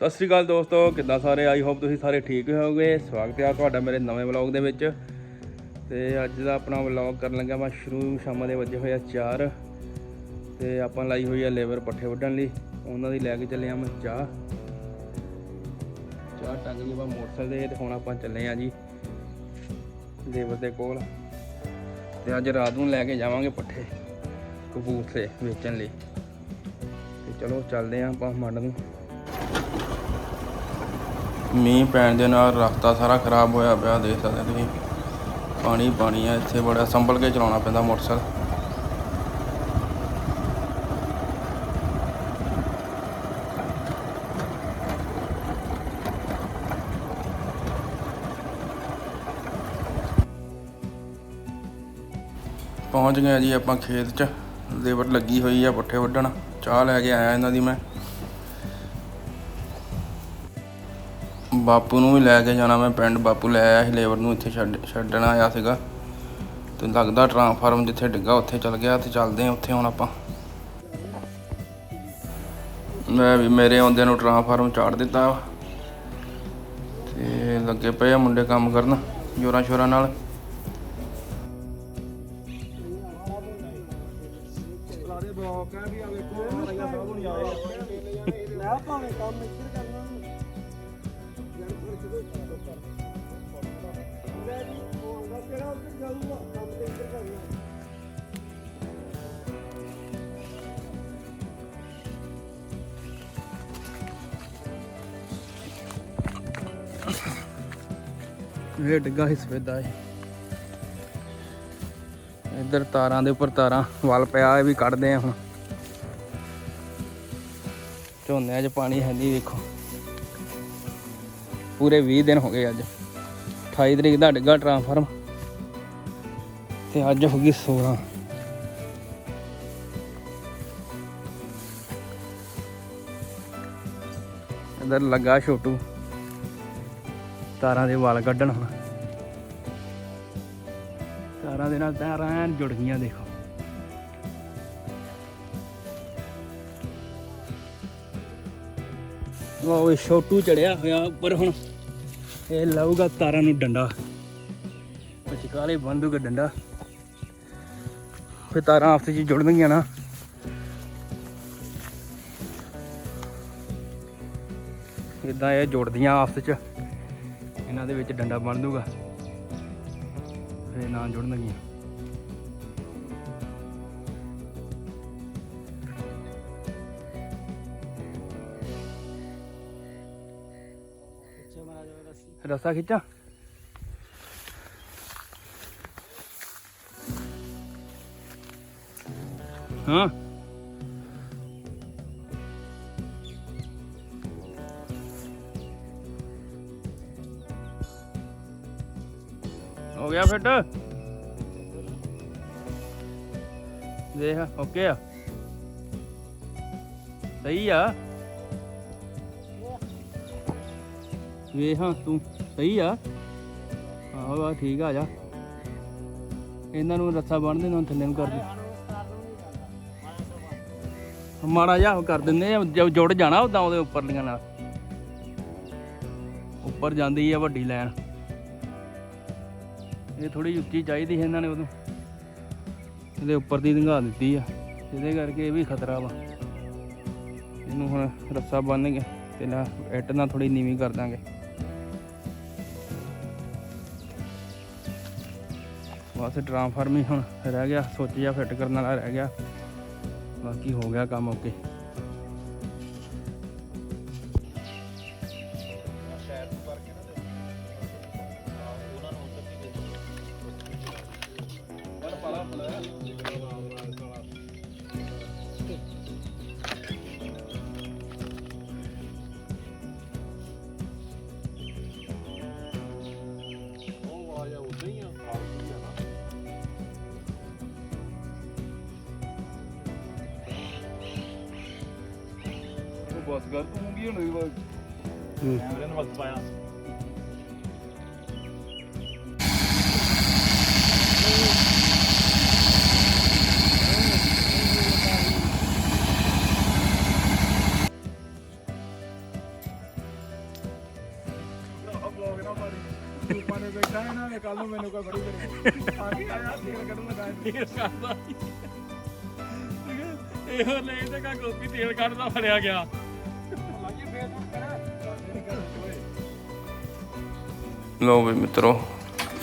ਸਤਿ ਸ੍ਰੀ ਅਕਾਲ ਦੋਸਤੋ, ਕਿੱਦਾਂ ਸਾਰੇ? ਆਈ ਹੋਪ ਤੁਸੀਂ ਸਾਰੇ ਠੀਕ ਹੋਵੋਗੇ। ਸਵਾਗਤ ਹੈ ਤੁਹਾਡਾ ਮੇਰੇ ਨਵੇਂ ਵਲੌਗ ਦੇ ਵਿੱਚ। ਤੇ ਅੱਜ ਦਾ ਆਪਣਾ ਵਲੌਗ ਕਰਨ ਲੱਗਾ ਮੈਂ ਸ਼ੁਰੂ ਸ਼ਾਮਾਂ ਦੇ ਵਜੇ ਹੋਇਆ 4 ਤੇ ਆਪਾਂ ਲਾਈ ਹੋਈ ਆ ਲੇਬਰ ਪੱਠੇ ਵੱਢਣ ਲਈ। ਉਹਨਾਂ ਦੀ ਲੈ ਕੇ ਚੱਲੇ ਆ ਮੈਂ ਚਾਹ। ਚਾਹ ਟੰਗ ਲਈ ਆਪਾਂ ਮੋਟਰਸਾਈਕਲ ਦੇ ਤੇ ਹੁਣ ਆਪਾਂ ਚੱਲੇ ਆ ਜੀ ਲੇਬਰ ਦੇ ਕੋਲ। ਤੇ ਅੱਜ ਰਾਤ ਨੂੰ ਲੈ ਕੇ ਜਾਵਾਂਗੇ ਪੱਠੇ ਕਪੂਰਥਲੇ ਵੇਚਣ ਲਈ। ਤੇ ਚਲੋ ਚੱਲਦੇ ਆਂ ਆਪਾਂ ਮੰਡ ਨੂੰ। ਮੀਂਹ ਪੈਣ ਦੇ ਨਾਲ ਰਸਤਾ ਸਾਰਾ ਖਰਾਬ ਹੋਇਆ ਪਿਆ, ਦੇਖ ਸਕਦੇ ਤੁਸੀਂ। ਪਾਣੀ ਪਾਣੀ ਆ, ਇੱਥੇ ਬੜਾ ਸੰਭਲ ਕੇ ਚਲਾਉਣਾ ਪੈਂਦਾ ਮੋਟਰਸਾਈਕਲ। ਪਹੁੰਚ ਗਏ ਜੀ ਆਪਾਂ ਖੇਤ 'ਚ। ਲੇਬਰ ਲੱਗੀ ਹੋਈ ਆ, ਪੱਠੇ ਵੱਢਣ। ਚਾਹ ਲੈ ਕੇ ਆਇਆ ਇਹਨਾਂ ਦੀ ਮੈਂ। ਬਾਪੂ ਨੂੰ ਵੀ ਲੈ ਕੇ ਜਾਣਾ, ਮੈਂ ਪਿੰਡ ਬਾਪੂ ਲੈ ਆਇਆ ਸੀ ਲੇਬਰ ਨੂੰ, ਇੱਥੇ ਛੱਡ, ਛੱਡਣ ਆਇਆ ਸੀਗਾ। ਤੇ ਲੱਗਦਾ ਟਰਾਂਸਫਾਰਮ ਜਿੱਥੇ ਡਿੱਗਾ, ਉੱਥੇ ਚੱਲ ਗਿਆ ਤੇ ਚੱਲਦੇ ਆ ਉੱਥੇ ਹੁਣ ਆਪਾਂ। ਮੈਂ ਵੀ ਮੇਰੇ ਆਉਂਦੇ ਨੂੰ ਟਰਾਂਸਫਾਰਮ ਚਾੜ ਦਿੱਤਾ ਵਾ। ਤੇ ਲੱਗੇ ਪਏ ਆ ਮੁੰਡੇ ਕੰਮ ਕਰਨ, ਜੋਰਾਂ ਸ਼ੋਰਾਂ ਨਾਲ। ਸਾਰੇ ਬਲੌਕ ਆ ਵੀ ਆ ਵੇਖੋ ਮਹਾਰਾਜਾ ਸਾਹਿਬ ਨਹੀਂ ਆਏ ਲੈ ਭਾਵੇਂ ਕੰਮ ਇੱਧਰ ਕਰਨਾ। ਇਹ ਡਿੱਗਾ ਸੀ ਸਫੇਦਾ ਹੈ ਇੱਧਰ ਤਾਰਾਂ ਦੇ ਉੱਪਰ ਤਾਰਾਂ, ਵਲ ਪਿਆ, ਇਹ ਵੀ ਕੱਢਦੇ ਆ ਹੁਣ। ਝੋਨਿਆਂ 'ਚ ਪਾਣੀ ਹੈ ਨਹੀਂ ਵੇਖੋ ਪੂਰੇ 20 ਦਿਨ ਹੋ ਗਏ ਅੱਜ। 28 ਤਰੀਕ ਦਾ ਡਿੱਗਾ ਟਰਾਂਸਫਾਰਮ ਤੇ ਅੱਜ ਹੋ ਗਈ 16 ਇੱਧਰ ਲੱਗਾ ਛੋਟੂ। ਤਾਰਾਂ ਦੇ ਵਾਲ ਕੱਢਣ ਹੁਣ। ਤਾਰਾਂ ਦੇ ਨਾਲ ਤਾਰਾਂ ਐਨ ਜੁੜ ਗਈਆਂ, ਦੇਖੋ। ਉਹ ਛੋਟੂ ਚੜਿਆ ਹੋਇਆ ਉੱਪਰ ਹੁਣ। ਇਹ ਲਾਊਗਾ ਤਾਰਾਂ ਨੂੰ ਡੰਡਾ। ਵਿਚਕਾਲੇ ਬੰਦੂਗਾ ਡੰਡਾ। ਫਿਰ ਤਾਰਾਂ ਆਪਸ ਵਿੱਚ ਜੁੜਨਗੀਆਂ ਨਾ। ਇਦਾਂ ਇਹ ਜੁੜਦੀਆਂ ਆਪਸ ਵਿੱਚ। ਇਹਨਾਂ ਦੇ ਵਿੱਚ ਡੰਡਾ ਬਣ ਦੂਗਾ ਫੇ ਨਾ ਜੁੜਨਗੀਆਂ। ਰੱਸੀ ਰਸਾ ਖਿੱਚਾਂ। ਹਾਂ। ਹੋ ਗਿਆ ਫਿੱਟ? ਦੇਖ ਓਕੇ ਆ। ਸਹੀ ਆ। ਵੇਖਾਂ ਤੂੰ ਸਹੀ ਆ। ਆਹੋ, ਆ ਠੀਕ ਆ ਜਾ। ਇਹਨਾਂ ਨੂੰ ਰੱਸਾ ਬੰਨ ਦੇ ਨਾ ਥੱਲੇ ਨੂੰ ਕਰ ਦੇ। ਮਾੜਾ ਜਿਹਾ ਉਹ ਕਰ ਦਿੰਦੇ ਆ ਜਦ ਜੁੜ ਜਾਣਾ ਉਦਾਂ ਉਹਦੇ ਉੱਪਰਲੀਆਂ ਨਾਲ। ਉੱਪਰ ਜਾਂਦੀ ਆ ਵੱਡੀ ਲਾਈਨ। ਇਹ ਥੋੜੀ ਉੱਚੀ ਚਾਹੀਦੀ ਸੀ ਇਹਨਾਂ ਨੇ ਉਦੋਂ। ਇਹਦੇ ਉੱਪਰ ਦੀ ਲੰਘਾ ਦਿੱਤੀ ਆ। ਇਹਦੇ ਕਰਕੇ ਇਹ ਵੀ ਖਤਰਾ ਵਾ। ਇਹਨੂੰ ਹੁਣ ਰੱਸਾ ਬੰਨ ਕੇ ਤੇ ਨਾ ਇੱਟ ਨਾਲ ਥੋੜੀ ਨੀਵੀਂ ਕਰ ਦਾਂਗੇ। ਬਸ ਟ੍ਰਾਂਸਫਾਰਮ ਹੀ ਹੁਣ ਰਹਿ ਗਿਆ ਸੋਚਿਆ ਫਿੱਟ ਕਰਨ ਵਾਲਾ ਰਹਿ ਗਿਆ। ਬਾਕੀ ਹੋ ਗਿਆ ਕੰਮ ਓਕੇ। ਬਸ ਕਰ ਤੂੰ ਕੀ ਹੁਣ ਬਸ। ਕੈਮਰੇ ਨੂੰ ਵਕਤ ਪਾਇਆ। ਕੱਲ ਨੂੰ ਮੈਨੂੰ ਕੋਈ ਫੜੀ ਕਰੇ ਆ ਕਾ ਗੋਪੀ ਤੇਲ ਕੱਢਦਾ ਫੜਿਆ ਗਿਆ। ਲੋ ਵੀ ਮਿੱਤਰੋ,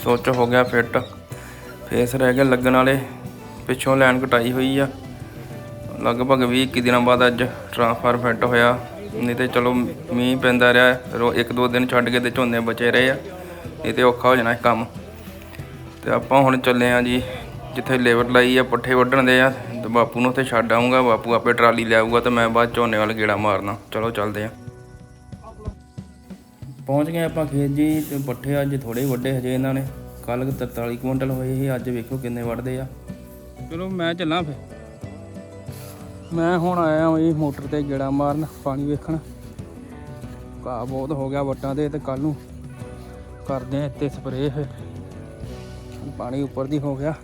ਸੋਚ ਹੋ ਗਿਆ ਫਿੱਟ। ਫੇਸ ਰਹਿ ਗਿਆ ਲੱਗਣ ਵਾਲੇ, ਪਿੱਛੋਂ ਲਾਈਨ ਕਟਾਈ ਹੋਈ ਆ। ਲਗਭਗ 20 ਇੱਕੀ ਦਿਨਾਂ ਬਾਅਦ ਅੱਜ ਟ੍ਰਾਂਸਫਰ ਫਿੱਟ ਹੋਇਆ। ਨਹੀਂ ਤੇ ਚਲੋ, ਮੀਂਹ ਪੈਂਦਾ ਰਿਹਾ ਇੱਕ ਦੋ ਦਿਨ ਛੱਡ ਕੇ ਤੇ ਝੋਨੇ ਬਚੇ ਰਹੇ ਆ। ਨਹੀਂ ਤੇ ਔਖਾ ਹੋ ਜਾਣਾ ਇਹ ਕੰਮ। ਤੇ ਆਪਾਂ ਹੁਣ ਚੱਲੇ ਆ ਜੀ, ਜਿੱਥੇ ਲੇਬਰ ਲਾਈ ਆ, ਪੱਠੇ ਵੱਢਣ ਦੇ ਆ। ਤੇ ਬਾਪੂ ਨੂੰ ਉੱਥੇ ਛੱਡ ਆਉਂਗਾ ਬਾਪੂ ਆਪੇ ਟਰਾਲੀ ਲਿਆਊਗਾ ਤੇ ਮੈਂ ਬਾਅਦ ਝੋਨੇ ਵਾਲ ਗੇੜਾ ਮਾਰਨਾ। ਚਲੋ ਚੱਲਦੇ ਆ। ਪਹੁੰਚ ਗਏ ਆਪਾਂ ਖੇਤ ਜੀ, ਤੇ ਪੱਠੇ ਅੱਜ ਥੋੜੇ ਵੱਡੇ ਹਜੇ ਇਹਨਾਂ ਨੇ। ਕੱਲ 43 ਕੁਇੰਟਲ ਹੋਏ ਸੀ, ਅੱਜ ਵੇਖੋ ਕਿੰਨੇ ਵੱਢਦੇ ਆ। ਚਲੋ ਮੈਂ ਚੱਲਾਂ ਫੇ ਮੈਂ ਹੁਣ ਆਇਆ ਹਾਂ ਜੀ ਮੋਟਰ ਤੇ ਗੇੜਾ ਮਾਰਨ, ਪਾਣੀ ਵੇਖਣ। ਘਾਹ ਬਹੁਤ ਹੋ ਗਿਆ ਵੱਟਾਂ 'ਤੇ, ਤੇ ਕੱਲ ਨੂੰ ਕਰਦੇ ਆ ਇੱਥੇ ਸਪਰੇਅ ਫਿਰ। ਪਾਣੀ ਉੱਪਰ ਦੀ ਹੋ ਗਿਆ।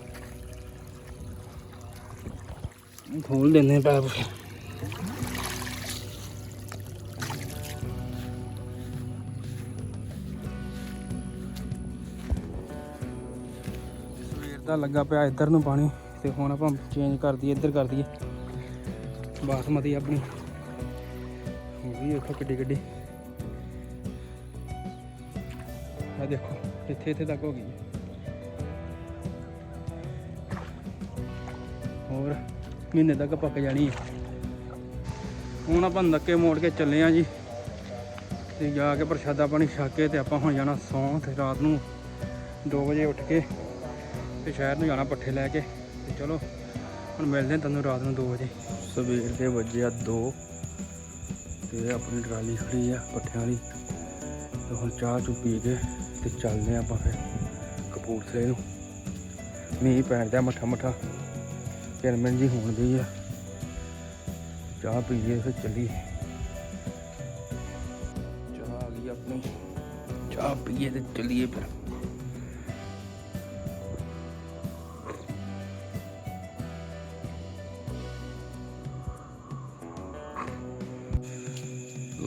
ਖੋਲ ਦਿੰਦੇ ਪੈਪ। ਸਵੇਰ ਲੱਗਾ ਪਿਆ ਇੱਧਰ ਨੂੰ ਪਾਣੀ, ਤੇ ਹੁਣ ਆਪਾਂ ਚੇਂਜ ਕਰ ਦਈਏ, ਇੱਧਰ ਕਰ ਦਈਏ। ਬਾਸਮਤੀ ਆਪਣੀ। ਹੋ ਗਈ ਦੇਖੋ ਕਿੱਡੀ ਕਿੱਡੀ। ਆ ਦੇਖੋ, ਇੱਥੇ ਇੱਥੇ ਤੱਕ ਹੋ ਗਈ। ਹੋਰ, ਮਹੀਨੇ ਤੱਕ ਪੱਕ ਜਾਣੀ ਹੈ। ਹੁਣ ਆਪਾਂ ਨੱਕੇ ਮੋੜ ਕੇ ਚੱਲੇ ਆ ਜੀ। ਤੇ ਜਾ ਕੇ ਪ੍ਰਸ਼ਾਦਾ ਪਾਣੀ ਛੱਕ ਕੇ ਤੇ ਆਪਾਂ ਹੁਣ ਜਾਣਾ ਸੌਂ ਤੇ ਰਾਤ ਨੂੰ 2 ਵਜੇ ਉੱਠ ਕੇ। ਤੇ ਸ਼ਹਿਰ ਨੂੰ ਜਾਣਾ ਪੱਠੇ ਲੈ ਕੇ। ਤੇ ਚਲੋ, ਹੁਣ ਮਿਲਦੇ ਹਾਂ ਤੁਹਾਨੂੰ ਰਾਤ ਨੂੰ 2 ਵਜੇ। ਸਵੇਰ ਦੇ ਵਜੇ ਆ 2 ਤੇ ਆਪਣੀ ਟਰਾਲੀ ਖੜੀ ਆ ਪੱਠਿਆਂ ਵਾਲੀ। ਤੇ ਹੁਣ ਚਾਹ ਚੁ ਪੀ ਕੇ ਤੇ ਚੱਲਦੇ ਹਾਂ ਆਪਾਂ ਫਿਰ ਕਪੂਰਥਲੇ ਨੂੰ। ਮੀਂਹ ਪੈਣ ਦਾ ਮੱਠਾ ਮੱਠਾ। ਕਿਰਮਨ ਜੀ ਹੋਣ ਦੀ ਆ। ਚਾਹ ਪੀਏ ਫਿਰ ਚੱਲੀਏ। ਚਾਹ ਆ ਗਈ ਆਪਣੀ। ਚਾਹ ਪੀਏ ਤੇ ਚੱਲੀਏ ਫਿਰ।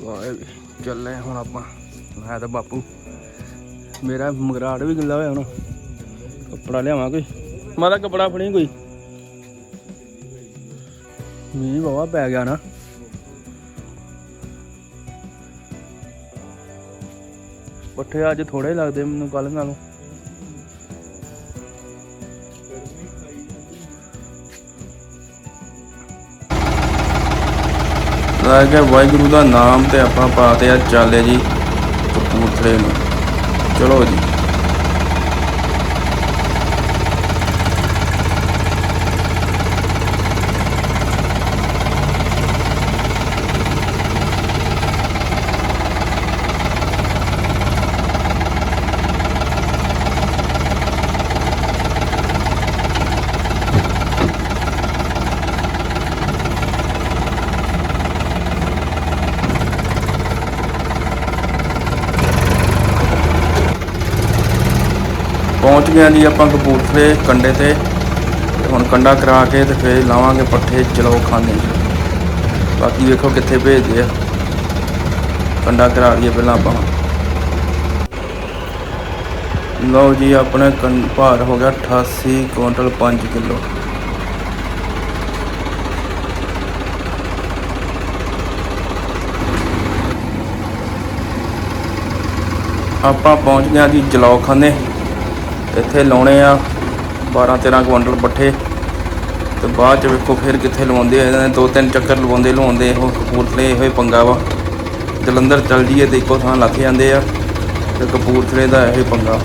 ਵਾਹ ਚੱਲੇ ਹੁਣ ਆਪਾਂ। ਮੈਂ ਤਾਂ ਬਾਪੂ, ਮੇਰਾ ਮਗਰਾੜ ਵੀ ਗਿੱਲਾ ਹੋਇਆ ਹੁਣ। ਕੱਪੜਾ ਲਿਆਵਾਂ ਕੋਈ? ਮਾਦਾ ਕੱਪੜਾ ਫੜੀ ਕੋਈ? ਮੀਂਹ ਬਾਵਾ ਪੈ ਗਿਆ ਨਾ। ਪੱਠੇ ਅੱਜ ਥੋੜੇ ਲੱਗਦੇ ਮੈਨੂੰ ਕੱਲ ਨਾਲੋਂ। ਲੈ ਕੇ ਵਾਹਿਗੁਰੂ ਦਾ ਨਾਮ ਤੇ ਆਪਾਂ ਪਾਤੇ ਆ, ਚਾਲੇ ਜੀ ਕਪੂਰਥਲੇ ਨੂੰ। ਚਲੋ ਜੀ। ਪਹੁੰਚ ਗਏ ਜੀ ਆਪਾਂ ਕਪੂਰਥਲੇ ਕੰਡੇ ਤੇ। ਹੁਣ ਕੰਡਾ ਕਰਾ ਕੇ ਤੇ ਫੇਰ ਲਾਵਾਂਗੇ ਪੱਠੇ ਚਲੋ ਖਾਣੇ ਬਾਕੀ ਵੇਖੋ ਕਿੱਥੇ ਭੇਜਦੇ ਆ। ਕੰਡਾ ਕਰਾ ਲਈਏ ਪਹਿਲਾਂ ਆਪਾਂ। ਲਓ ਜੀ, ਆਪਣੇ ਕੰ, ਭਾਰ ਹੋ ਗਿਆ 88 ਕੁਇੰਟਲ 5 ਕਿਲੋ। ਆਪਾਂ ਪਹੁੰਚ ਗਏ ਜੀ ਜਲੌਖਾਨੇ ਇੱਥੇ ਲਾਉਣੇ ਆ। 12 13 ਕੁਇੰਟਲ ਪੱਠੇ। ਤੇ ਬਾਅਦ ਚ ਵੇਖੋ ਫਿਰ ਕਿੱਥੇ ਲਵਾਉਂਦੇ ਆ। ਇਹਨਾਂ ਨੇ ਦੋ ਤਿੰਨ ਚੱਕਰ ਲਵਾਉਂਦੇ ਲਵਾਉਂਦੇ ਉਹ ਕਪੂਰਥਲੇ ਇਹੋ ਹੀ ਪੰਗਾ ਵਾ। ਜਲੰਧਰ ਚੱਲ ਜੀਏ ਤੇ ਇੱਕੋ ਥਾਂ ਲੱਗ ਜਾਂਦੇ ਆ। ਤੇ ਕਪੂਰਥਲੇ ਦਾ ਇਹੋ ਹੀ ਪੰਗਾ।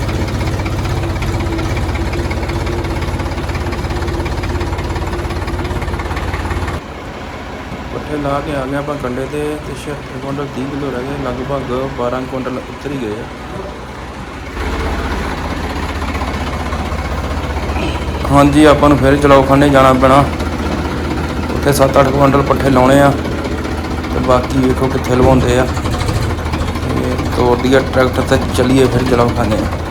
ਪੱਠੇ ਲਾ ਕੇ ਆ ਗਏ ਆਪਾਂ ਕੰਡੇ ਤੇ। ਤੇ 76 ਕੁਇੰਟਲ 30 ਕਿਲੋ ਰਹਿ ਗਏ। ਲਗਭਗ 12 ਕੁਇੰਟਲ ਉੱਤਰ ਹੀ ਗਏ ਆ। ਹਾਂਜੀ, ਆਪਾਂ ਨੂੰ ਫਿਰ ਚਲੌਖਾਨੇ ਜਾਣਾ ਪੈਣਾ। ਉੱਥੇ 7-8 ਕੁਇੰਟਲ ਪੱਠੇ ਲਾਉਣੇ ਆ ਤੇ ਬਾਕੀ ਵੇਖੋ ਕਿੱਥੇ ਲਵਾਉਂਦੇ ਆ। ਤੇ ਤੋੜ ਦੀਆ ਟਰੈਕਟਰ ਤੇ ਚੱਲੀਏ ਫਿਰ ਚਲੌਖਾਨੇ ਕੰਡੇ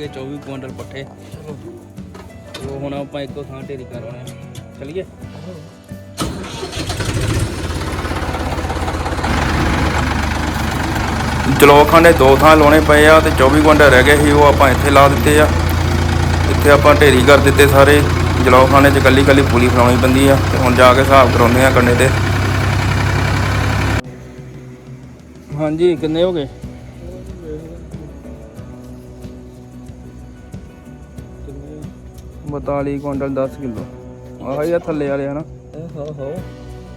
ਗਏ 24 ਕੁਇੰਟਲ ਪੱਠੇ। ਚਲੋ। ਹੁਣ ਆਪਾਂ ਇੱਕੋ ਥਾਂ ਢੇਰੀ ਕਰਾਉਣੇ ਚਲਿਏ? ਜਲੋਖਾਂ ਦੇ ਦੋ ਥਾਂ ਲਾਉਣੇ ਪਏ ਆ ਤੇ 24 ਕੁਇੰਟਲ ਰਹਿ ਗਏ ਸੀ ਉਹ ਆਪਾਂ ਇੱਥੇ ਲਾ ਦਿੱਤੇ ਆ। ਇੱਥੇ ਆਪਾਂ ਢੇਰੀ ਕਰ ਦਿੱਤੇ ਸਾਰੇ। ਜਲੋਖਾਨੇ 'ਚ ਕੱਲੀ ਕੱਲੀ ਪੂਲੀ ਫਲਾਉਣੀ ਪੈਂਦੀ ਆ ਤੇ ਹੁਣ ਜਾ ਕੇ ਹਿਸਾਬ ਕਰਾਉਂਦੇ ਆ ਕੰਡੇ ਤੇ। ਹਾਂਜੀ ਕਿੰਨੇ ਹੋ ਗਏ? 42 ਕੁਇੰਟਲ 10 ਕਿਲੋ। ਆਹ ਹੀ ਆ ਥੱਲੇ ਵਾਲੇ ਹਨਾ? ਹਾਂ ਹਾਂ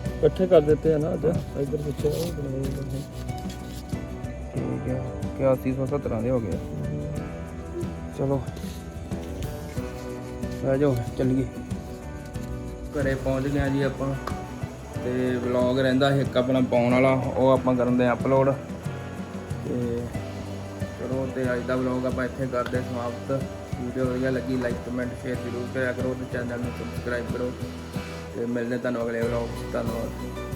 ਇਕੱਠੇ ਕਰ ਦਿੱਤੇ ਆ ਨਾ ਅੱਜ। ਇੱਧਰ ਪਿੱਛੇ ਉਹ ਬਣਾਏ ਹੋਏ ਠੀਕ ਹੈ 8117 ਦੇ ਹੋ ਗਏ ਚਲੋ। ਆ ਜਾਓ ਚੱਲੀਏ। ਘਰੇ ਪਹੁੰਚ ਗਏ ਜੀ ਆਪਾਂ। ਤੇ ਵਲੌਗ ਰਹਿੰਦਾ ਸੀ ਇੱਕ ਆਪਣਾ ਪਾਉਣ ਵਾਲਾ ਉਹ ਆਪਾਂ ਕਰਨ ਦੇ ਅਪਲੋਡ ਤੇ ਚਲੋ ਤੇ ਅੱਜ ਦਾ ਵਲੌਗ ਆਪਾਂ ਇੱਥੇ ਕਰਦੇ ਸਮਾਪਤ। ਵੀਡੀਓ ਵਧੀਆ ਲੱਗੀ ਲਾਈਕ ਕਮੈਂਟ ਸ਼ੇਅਰ ਜ਼ਰੂਰ ਕਰਿਆ ਕਰੋ ਤੇ ਚੈਨਲ ਨੂੰ ਸਬਸਕ੍ਰਾਈਬ ਕਰੋ ਤੇ ਮਿਲਦੇ ਤੁਹਾਨੂੰ ਅਗਲੇ ਵਲੌਗ ਧੰਨਵਾਦ।